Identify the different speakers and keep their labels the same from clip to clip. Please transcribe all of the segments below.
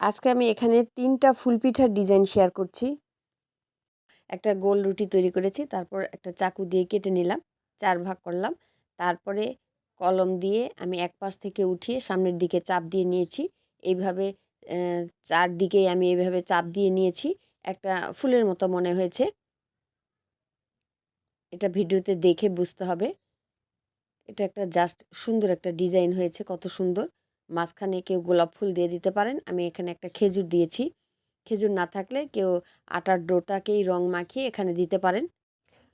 Speaker 1: আজকে আমি এখানে তিনটা ফুল পিঠার ডিজাইন শেয়ার করছি। একটা গোল রুটি তৈরি করেছি, তারপর একটা চাকু দিয়ে কেটে নিলাম, চার ভাগ করলাম। তারপরে কলম দিয়ে আমি এক পাশ থেকে উঠিয়ে সামনের দিকে চাপ দিয়ে নিয়েছি। এইভাবে চারদিকে আমি এইভাবে চাপ দিয়ে নিয়েছি। একটা ফুলের মতো মনে হয়েছে। এটা ভিডিওতে দেখে বুঝতে হবে। এটা একটা জাস্ট সুন্দর একটা ডিজাইন হয়েছে, কত সুন্দর। মাঝখানে কেউ গোলাপ ফুল দিয়ে দিতে পারেন। আমি এখানে একটা খেজুর দিয়েছি। খেজুর না থাকলে কেউ আটার ডোটাকেই রং মাখিয়ে এখানে দিতে পারেন।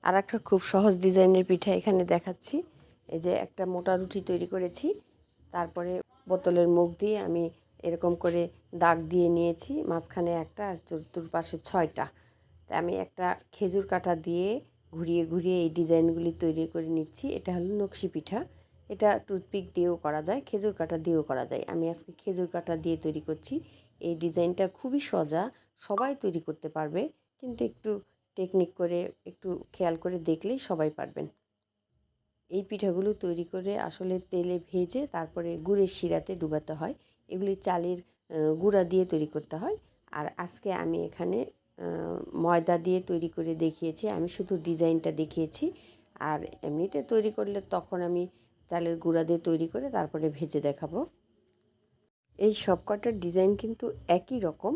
Speaker 1: আর একটা খুব সহজ ডিজাইনের পিঠা এখানে দেখাচ্ছি। এই যে একটা মোটা রুটি তৈরি করেছি। তারপরে বোতলের মুখ দিয়ে আমি এরকম করে দাগ দিয়ে নিয়েছি। মাঝখানে একটা আর চতুর্পাশে ছয়টা। তাই আমি একটা খেজুর কাটা দিয়ে ঘুরিয়ে ঘুরিয়ে এই ডিজাইনগুলি তৈরি করে নিচ্ছি। এটা হলো নকশি পিঠা। এটা টুথপিক দিয়েও করা যায়, খেজুর কাটা দিয়েও করা যায়। আমি আজকে খেজুর কাটা দিয়ে তৈরি করছি। এই ডিজাইনটা খুবই সজা, সবাই তৈরি করতে পারবে, কিন্তু একটু টেকনিক করে, একটু খেয়াল করে দেখলেই সবাই পারবেন। এই পিঠাগুলো তৈরি করে আসলে তেলে ভেজে তারপরে গুড়ের শিরাতে ডুবাতে হয়। এগুলি চালের গুঁড়া দিয়ে তৈরি করতে হয়। আর আজকে আমি এখানে ময়দা দিয়ে তৈরি করে দেখিয়েছি। আমি শুধু ডিজাইনটা দেখিয়েছি। আর এমনিতে তৈরি করলে তখন আমি চালের গুঁড়া দিয়ে তৈরি করে তারপরে ভেজে দেখাবো। এই সব কটার ডিজাইন কিন্তু একই রকম।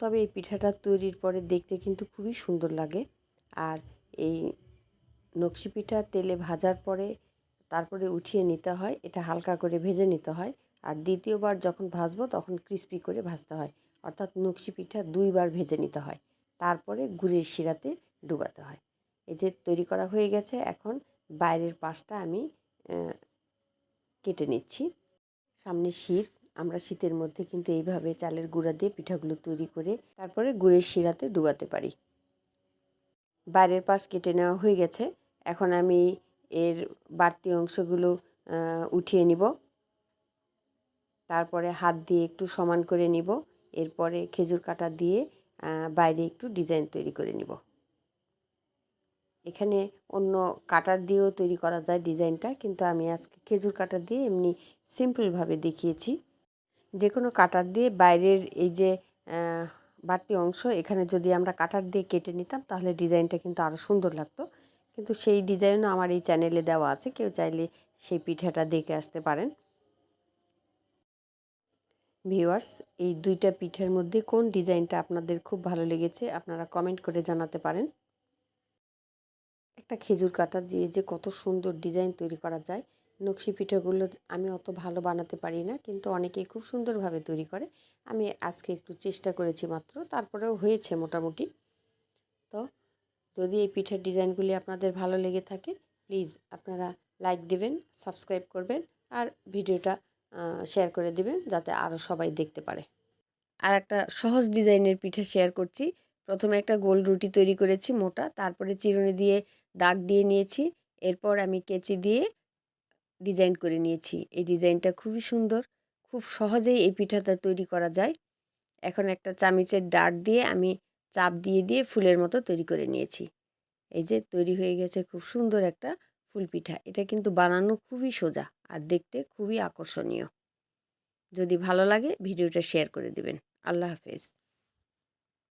Speaker 1: তবে এই পিঠাটা তৈরির পরে দেখতে কিন্তু খুবই সুন্দর লাগে। আর এই নকশি পিঠা তেলে ভাজার পরে তারপরে উঠিয়ে নিতে হয়, এটা হালকা করে ভেজে নিতে হয়। আর দ্বিতীয়বার যখন ভাজবো তখন ক্রিস্পি করে ভাজতে হয়, অর্থাৎ নকশি পিঠা দুইবার ভেজে নিতে হয়। তারপরে গুড়ের শিরাতে ডুবাতে হয়। এই যে তৈরি করা হয়ে গেছে, এখন বাইরের পাশটা আমি কেটে নিচ্ছি। সামনে শীত আমরা শীতের মধ্যে কিন্তু এইভাবে চালের গুঁড়া দিয়ে পিঠাগুলো তৈরি করে তারপরে গুড়ের শিরাতে ডুবাতে পারি। বাইরের পাশ কেটে নেওয়া হয়ে গেছে। এখন আমি এর বাড়তি অংশগুলো উঠিয়ে নিব। তারপরে হাত দিয়ে একটু সমান করে নিব। এরপরে খেজুর কাটা দিয়ে বাইরে একটু ডিজাইন তৈরি করে নিব। এখানে অন্য কাটার দিয়েও তৈরি করা যায় ডিজাইনটা, কিন্তু আমি আজকে খেজুর কাটার দিয়ে এমনি সিম্পলভাবে দেখিয়েছি। যে কোনো কাটার দিয়ে বাইরের এই যে বাড়তি অংশ, এখানে যদি আমরা কাটার দিয়ে কেটে নিতাম, তাহলে ডিজাইনটা কিন্তু আরও সুন্দর লাগতো। কিন্তু সেই ডিজাইনও আমার এই চ্যানেলে দেওয়া আছে, কেউ চাইলে সেই পিঠাটা দেখে আসতে পারেন। ভিউয়ার্স, এই দুইটা পিঠের মধ্যে কোন ডিজাইনটা আপনাদের খুব ভালো লেগেছে, আপনারা কমেন্ট করে জানাতে পারেন। একটা খেজুর কাটা দিয়ে যে কত সুন্দর ডিজাইন তৈরি করা যায়, নকশি পিঠাগুলো আমি অত ভালো বানাতে পারি না, কিন্তু অনেকেই খুব সুন্দরভাবে তৈরি করে। আমি আজকে একটু চেষ্টা করেছি মাত্র, তারপরেও হয়েছে মোটামুটি। তো যদি এই পিঠার ডিজাইনগুলি আপনাদের ভালো লেগে থাকে, প্লিজ আপনারা লাইক দেবেন, সাবস্ক্রাইব করবেন, আর ভিডিওটা শেয়ার করে দেবেন, যাতে আরও সবাই দেখতে পারে। আর একটা সহজ ডিজাইনের পিঠা শেয়ার করছি প্রথমে একটা গোল রুটি তৈরি করেছি মোটা, তারপরে চিরুনি দিয়ে দাগ দিয়ে নিয়েছি, এরপর আমি কেচি দিয়ে ডিজাইন করে নিয়েছি। এই ডিজাইনটা খুবই সুন্দর, খুব সহজেই এই পিঠাটা তৈরি করা যায়। এখন একটা চামিচের ডাট দিয়ে আমি চাপ দিয়ে দিয়ে ফুলের মতো তৈরি করে নিয়েছি। এই যে তৈরি হয়ে গেছে খুব সুন্দর একটা ফুল পিঠা। এটা কিন্তু বানানো খুবই সোজা আর দেখতে খুবই আকর্ষণীয়। যদি ভালো লাগে ভিডিওটা শেয়ার করে দিবেন। আল্লাহ হাফেজ।